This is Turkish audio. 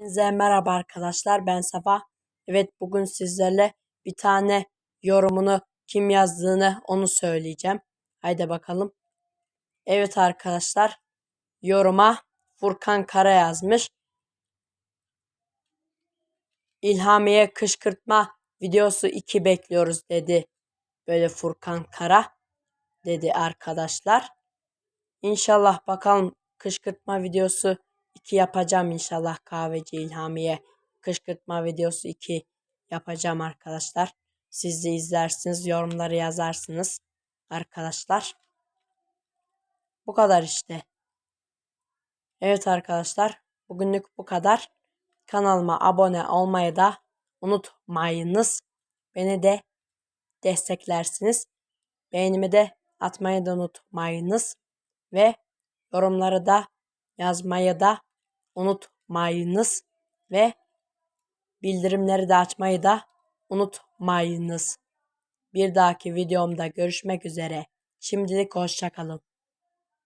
Hepinize merhaba arkadaşlar ben Safa. Evet bugün sizlerle bir tane yorumunu kim yazdığını onu söyleyeceğim. Haydi bakalım. Evet arkadaşlar yoruma Furkan Kara yazmış. İlhamiye kışkırtma videosu 2 bekliyoruz dedi. Böyle Furkan Kara dedi arkadaşlar. İnşallah bakalım kışkırtma videosu 2 yapacağım inşallah kahveci İlhamiye. Kışkırtma videosu 2 yapacağım arkadaşlar. Siz de izlersiniz, yorumları yazarsınız arkadaşlar. Bu kadar işte. Evet arkadaşlar, bugünlük bu kadar. Kanalıma abone olmayı da unutmayınız. Beni de desteklersiniz. Beğenimi de atmayı da unutmayınız. Ve yorumları da yazmayı da unutmayınız ve bildirimleri de açmayı da unutmayınız. Bir dahaki videomda görüşmek üzere. Şimdilik hoşçakalın.